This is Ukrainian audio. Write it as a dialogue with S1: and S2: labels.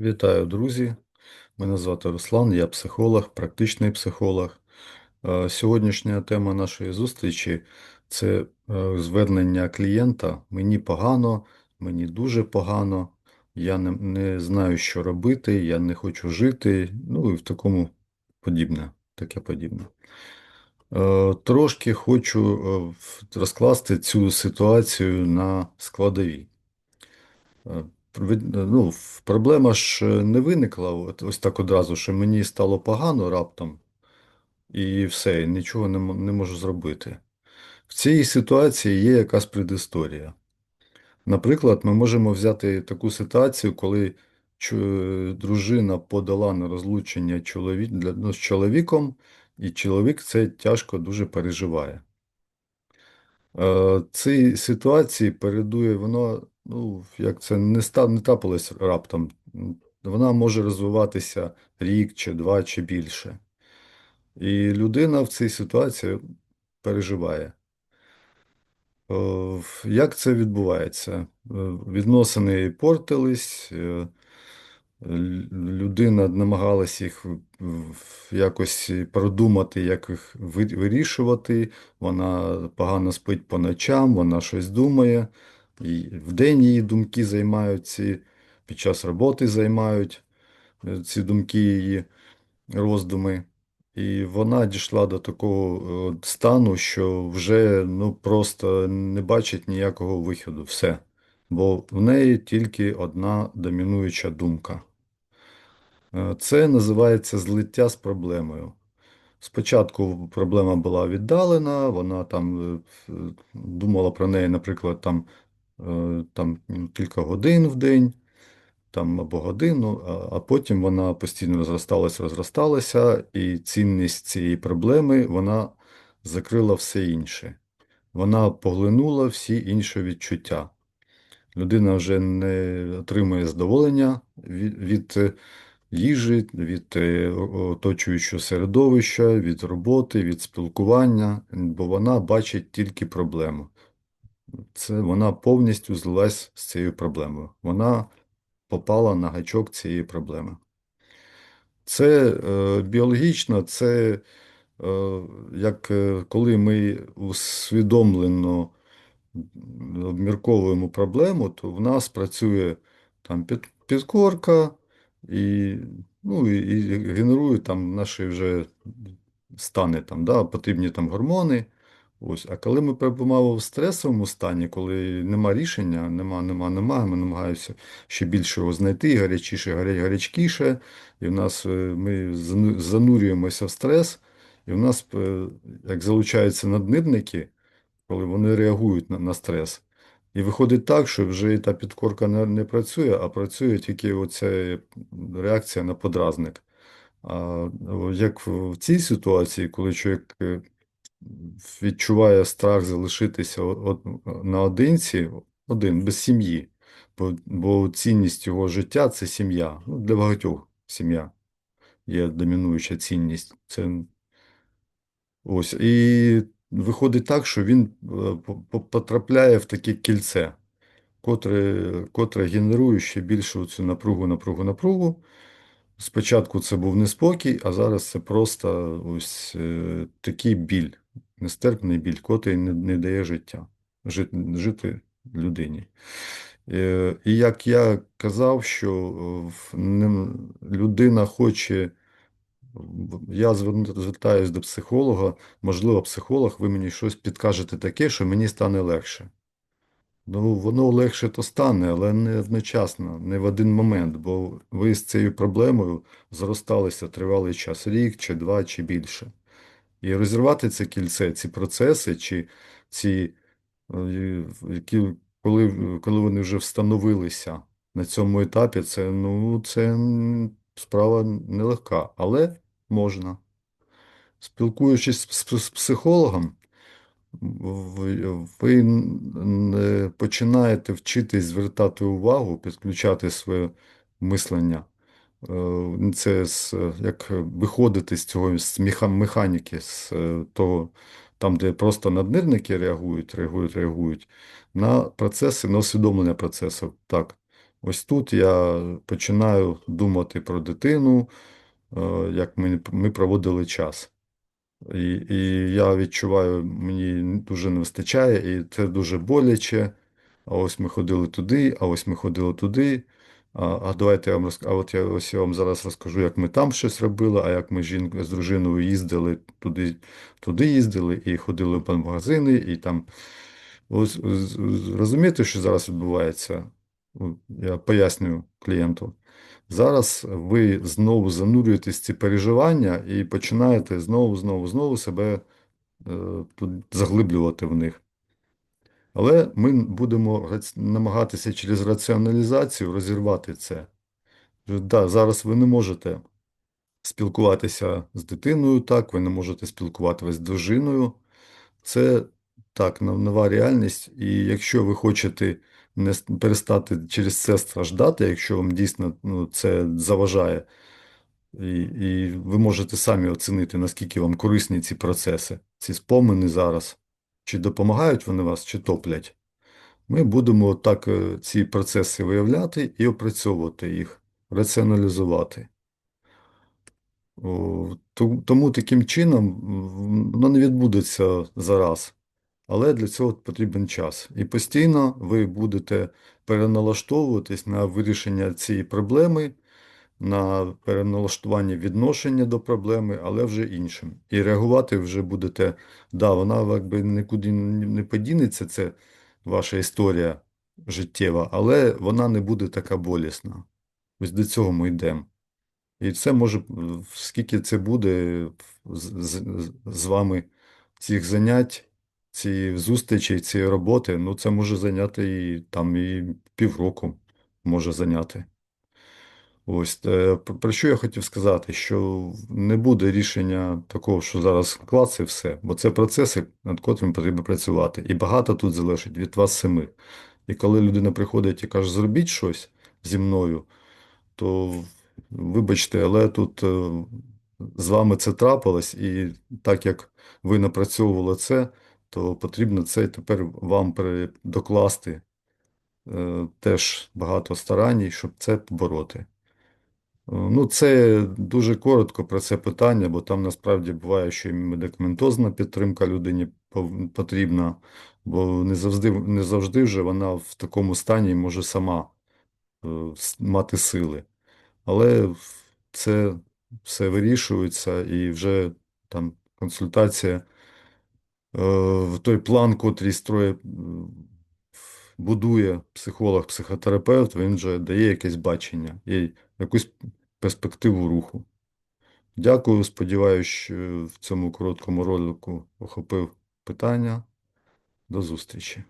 S1: Вітаю, друзі! Мене звати Руслан, я психолог, практичний психолог. Е, Сьогоднішня тема нашої зустрічі це е, звернення клієнта. Мені погано, мені дуже погано, я не, не знаю, що робити, я не хочу жити, ну і в такому подібне, таке подібне. Е, Трошки хочу розкласти цю ситуацію на складові. Ну, проблема ж е, не виникла от, ось так одразу, що мені стало погано раптом, і все, нічого не, не можу зробити. В цій ситуації є якась предісторія. Наприклад, ми можемо взяти таку ситуацію, коли дружина подала на розлучення чоловік, ну, з чоловіком, і чоловік це тяжко дуже переживає. Е, Цій ситуації передує воно, ну, як це не трапилось раптом. Вона може розвиватися рік чи два чи більше. І людина в цій ситуації переживає. Е, Як це відбувається? Е, Відносини портились, е, Людина намагалась їх якось продумати, як їх вирішувати. Вона погано спить по ночам, вона щось думає. І вдень її думки займають ці, під час роботи займають е, ці думки її роздуми. І вона дійшла до такого е, стану, що вже ну, просто не бачить ніякого виходу. Все. Бо в неї тільки одна домінуюча думка. Е, Це називається злиття з проблемою. Спочатку проблема була віддалена, вона там думала про неї, наприклад, там, там кілька годин в день, там або годину, а, а потім вона постійно розросталася, розросталася, і цінність цієї проблеми вона закрила все інше. Вона поглинула всі інші відчуття. Людина вже не отримує задоволення від, від е, їжі, від е, оточуючого середовища, від роботи, від спілкування, бо вона бачить тільки проблему. Це вона повністю злилась з цією проблемою. Вона попала на гачок цієї проблеми. Це е, біологічно, це е, як е, коли ми усвідомлено обмірковуємо проблему, то в нас працює там під, підкорка і, ну, і, і генерує там наші вже стани, там, да, потрібні там гормони. Ось. А коли ми перебуваємо в стресовому стані, коли нема рішення, нема, нема, нема, ми намагаємося ще більше його знайти, гарячіше, гарячкіше, і в нас е, ми занурюємося в стрес, і в нас е, як залучаються наднирники, коли вони реагують на, на стрес. І виходить так, що вже та підкорка не, не працює, а працює тільки оця реакція на подразник. А як в в цій ситуації, коли чоловік е, відчуває страх залишитися наодинці, один, без сім'ї, бо, бо цінність його життя це сім'я. Ну, для багатьох сім'я є домінуюча цінність. Це Ось, і виходить так, що він е, по- по- потрапляє в таке кільце, котре, котре генерує ще більше цю напругу, напругу, напругу. Спочатку це був неспокій, а зараз це просто ось е, такий біль, нестерпний біль, котрий не, не дає життя, жити, жити людині. Е, І як я казав, що е, людина хоче я звертаюсь до психолога. Можливо, психолог, ви мені щось підкажете таке, що мені стане легше. Ну, воно легше то стане, але не одночасно, не в один момент, бо ви з цією проблемою зросталися тривалий час, рік чи два, чи більше. І розірвати це кільце, ці процеси, чи ці, е, які, коли, коли вони вже встановилися на цьому етапі, це, ну, це справа нелегка, але можна. Спілкуючись з, психологом, ви, починаєте вчитись звертати увагу, підключати своє мислення. Е, Це з, як виходити з цього з механіки, з е, того, там, де просто наднирники реагують, реагують, реагують, на процеси, на усвідомлення процесу. Так, Ось тут я починаю думати про дитину, е, як ми, ми проводили час. І, і я відчуваю, мені дуже не вистачає, і це дуже боляче. А ось ми ходили туди, а ось ми ходили туди. А, давайте я вам розк... А от я ось я вам зараз розкажу, як ми там щось робили, а як ми жінкою з дружиною їздили туди, туди їздили і ходили по магазини, і там. Ось розумієте, що зараз відбувається? Я пояснюю клієнту. Зараз ви знову занурюєтесь в ці переживання і починаєте знову, знову, знову себе е, заглиблювати в них. Але ми будемо намагатися через раціоналізацію розірвати це. Да, зараз ви не можете спілкуватися з дитиною, так, ви не можете спілкуватися з дружиною. Це так, нова реальність. І якщо ви хочете не перестати через це страждати, якщо вам дійсно ну, це заважає, і, і ви можете самі оцінити, наскільки вам корисні ці процеси, ці спомини зараз, чи допомагають вони вас, чи топлять. Ми будемо так е, ці процеси виявляти і опрацьовувати їх, раціоналізувати. Тому таким чином воно не відбудеться зараз. Але для цього потрібен час. І постійно ви будете переналаштовуватись на вирішення цієї проблеми, на переналаштування відношення до проблеми, але вже іншим. І реагувати вже будете, да, вона якби нікуди не подінеться, це ваша історія життєва, але вона не буде така болісна. Ось до цього ми йдемо. І це може, скільки це буде з, з, вами цих занять, цієї зустрічі, цієї роботи, ну це може зайняти і там і півроку може зайняти. Ось е, про що я хотів сказати, що не буде рішення такого, що зараз клац і все, бо це процеси, над котрими потрібно працювати. І багато тут залежить від вас самих. І коли людина приходить і каже, зробіть щось зі мною, то вибачте, але тут е, з вами це трапилось, і так як ви напрацьовували це, то потрібно це тепер вам докласти е, теж багато старань, щоб це побороти. Е, Ну, це дуже коротко про це питання, бо там насправді буває, що і медикаментозна підтримка людині потрібна, бо не завжди, не завжди вже вона в такому стані може сама е, мати сили. Але це все вирішується і вже там консультація е, в той план, котрий строє, будує психолог, психотерапевт, він вже дає якесь бачення і якусь перспективу руху. Дякую, сподіваюся, що в цьому короткому ролику охопив питання. До зустрічі.